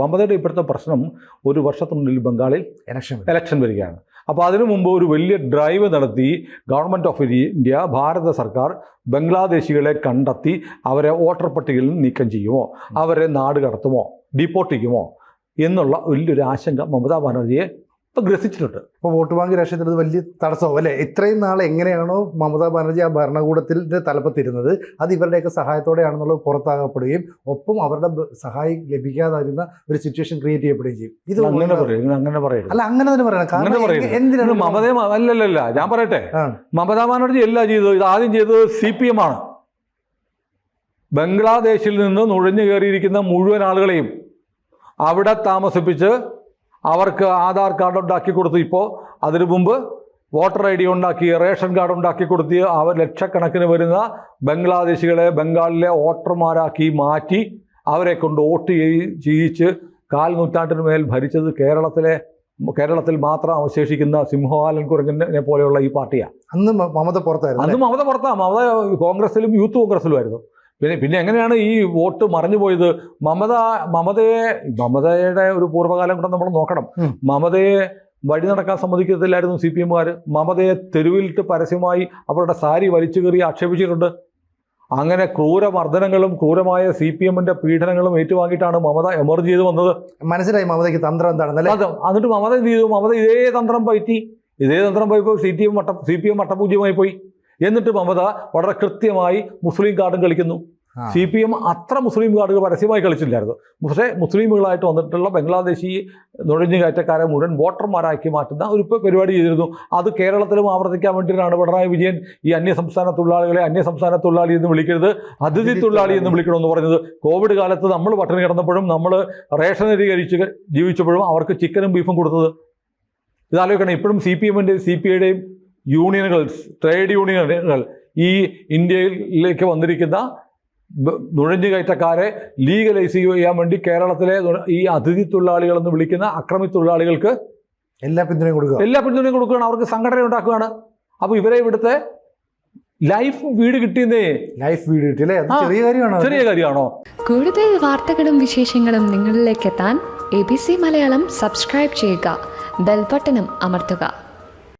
മമതയുടെ ഇപ്പോഴത്തെ പ്രശ്നം ഒരു വർഷത്തിനുള്ളിൽ ബംഗാളിൽ ഇലക്ഷൻ ഇലക്ഷൻ വരികയാണ്. അപ്പോൾ അതിനു മുമ്പ് ഒരു വലിയ ഡ്രൈവ് നടത്തി ഗവൺമെന്റ് ഓഫ് ഇന്ത്യ ഭാരത സർക്കാർ ബംഗ്ലാദേശികളെ കണ്ടെത്തി അവരെ വോട്ടർ പട്ടികയിൽ നിന്ന് നീക്കം ചെയ്യുമോ? അവരെ നാട് കടത്തുമോ? ഡീപ്പോർട്ട് ചെയ്യുമോ? എന്നുള്ള വലിയൊരു ആശങ്ക മമതാ ബാനർജിയെ ഇപ്പം ഗ്രസിച്ചിട്ടുണ്ട്. ഇപ്പോൾ വോട്ട് ബാങ്ക് രാഷ്ട്രീയത്തിൽ വലിയ തടസ്സമാവും അല്ലേ? ഇത്രയും നാൾ എങ്ങനെയാണോ മമതാ ബാനർജി ആ ഭരണകൂടത്തിന്റെ തലപ്പത്തിരുന്നത് അത് ഇവരുടെയൊക്കെ സഹായത്തോടെയാണെന്നുള്ളത് പുറത്താകപ്പെടുകയും ഒപ്പം അവരുടെ സഹായം ലഭിക്കാതിരുന്ന ഒരു സിറ്റുവേഷൻ ക്രിയേറ്റ് ചെയ്യപ്പെടുകയും ചെയ്യും. ഇത് അങ്ങനെ പറയും അങ്ങനെ പറയരുത്. അല്ല അങ്ങനെ തന്നെ പറയണം. കാരണം എന്തിനാണ് മമത അല്ലല്ല ഞാൻ പറയട്ടെ. മമതാ ബാനർജി എല്ലാം ചെയ്തു ഇത് ആദ്യം ചെയ്തത് സി പി എം ആണ്. ബംഗ്ലാദേശിൽ നിന്ന് നുഴഞ്ഞു കയറിയിരിക്കുന്ന മുഴുവൻ ആളുകളെയും അവിടെ താമസിപ്പിച്ച് അവർക്ക് ആധാർ കാർഡ് ഉണ്ടാക്കി കൊടുത്തു. ഇപ്പോൾ അതിനു മുമ്പ് വോട്ടർ ഐ ഡി ഉണ്ടാക്കി റേഷൻ കാർഡ് ഉണ്ടാക്കി കൊടുത്ത് അവർ ലക്ഷക്കണക്കിന് വരുന്ന ബംഗ്ലാദേശികളെ ബംഗാളിലെ വോട്ടർമാരാക്കി മാറ്റി അവരെ കൊണ്ട് വോട്ട് ചെയ്യി- ചെയ്യിച്ച് കാൽ നൂറ്റാണ്ടിന് മേൽ ഭരിച്ചത് കേരളത്തിലെ കേരളത്തിൽ മാത്രം അവശേഷിക്കുന്ന സിംഹവാലൻ കുരങ്ങിനെ പോലെയുള്ള ഈ പാർട്ടിയാണ്. അന്ന് മമത പുറത്തായിരുന്നു അന്ന് മമത പുറത്താണ് മമത കോൺഗ്രസിലും യൂത്ത് കോൺഗ്രസിലുമായിരുന്നു. പിന്നെ പിന്നെ എങ്ങനെയാണ് ഈ വോട്ട് മറഞ്ഞു പോയത്? മമത മമതയെ മമതയുടെ ഒരു പൂർവകാലം കൂടെ നമ്മൾ നോക്കണം. മമതയെ വഴി നടക്കാൻ സമ്മതിക്കത്തില്ലായിരുന്നു സി പി എമ്മുകാർ മമതയെ തെരുവിലിട്ട് പരസ്യമായി അവരുടെ സാരി വലിച്ചു കയറി ആക്ഷേപിച്ചിട്ടുണ്ട്. അങ്ങനെ ക്രൂരമർദ്ദനങ്ങളും ക്രൂരമായ സി പി എമ്മിന്റെ പീഡനങ്ങളും ഏറ്റുവാങ്ങിയിട്ടാണ് മമത എമർജ് ചെയ്ത് വന്നത്. മനസ്സിലായി മമതയ്ക്ക് തന്ത്രം എന്താണെന്നല്ലേ? അത് എന്നിട്ട് മമത എന്ത് ചെയ്തു? മമത ഇതേ തന്ത്രം പറ്റി. ഇതേ തന്ത്രം പോയപ്പോൾ സി ടി എം വട്ടം സി പി എം വട്ടപൂജ്യമായി പോയി. എന്നിട്ട് മമത വളരെ കൃത്യമായി മുസ്ലിം കാർഡും കളിക്കുന്നു. സി പി എം അത്ര മുസ്ലിം കാർഡുകൾ പരസ്യമായി കളിച്ചില്ലായിരുന്നു. പക്ഷേ മുസ്ലിമുകളായിട്ട് വന്നിട്ടുള്ള ബംഗ്ലാദേശി നുഴഞ്ഞു കയറ്റക്കാരെ മുഴുവൻ വോട്ടർമാരാക്കി മാറ്റുന്ന ഒരു പരിപാടി ചെയ്തിരുന്നു. അത് കേരളത്തിലും ആവർത്തിക്കാൻ വേണ്ടിയിട്ടാണ് പിണറായി വിജയൻ ഈ അന്യസംസ്ഥാന തൊഴിലാളികളെ അന്യസംസ്ഥാന തൊഴിലാളി എന്ന് വിളിക്കരുത് അതിഥി തൊഴിലാളി എന്ന് വിളിക്കണമെന്ന് പറഞ്ഞത്. കോവിഡ് കാലത്ത് നമ്മൾ പട്ടിണി കിടന്നപ്പോഴും നമ്മൾ റേഷൻ അധികരിച്ച് ജീവിച്ചപ്പോഴും അവർക്ക് ചിക്കനും ബീഫും കൊടുത്തത്. ഇതാലോചിക്കണം ഇപ്പോഴും സി പി എമ്മിന്റെയും സി പി ഐയുടെയും യൂണിയനുകൾ ട്രേഡ് യൂണിയനുകൾ ഈ ഇന്ത്യയിലേക്ക് വന്നിരിക്കുന്ന നുഴഞ്ഞു നുഴഞ്ഞുകയറ്റക്കാരെ ലീഗലൈസ് ചെയ്യാൻ വേണ്ടി കേരളത്തിലെ ഈ അതിഥി തൊഴിലാളികൾ എന്ന് വിളിക്കുന്ന അക്രമി തൊഴിലാളികൾക്ക് എല്ലാ പിന്തുണയും കൊടുക്കുക. എല്ലാ പിന്തുണയും കൊടുക്കുകയാണ്. അവർക്ക് സംഘടന ഉണ്ടാക്കുകയാണ്. അപ്പോൾ ഇവരെ ഇവിടുത്തെ ലൈഫ് വീട് കിട്ടിയെന്നേ. ലൈഫ് വീട് കിട്ടിയല്ലേ അത് ചെറിയ കാര്യമാണോ? ചെറിയ കാര്യമാണോ? കൂടുതൽ വാർത്തകളും വിശേഷങ്ങളും നിങ്ങളിലേക്ക് എത്താൻ A B C Malayalam subscribe ചെയ്യുക. ബെൽബട്ടനും അമർത്തുക.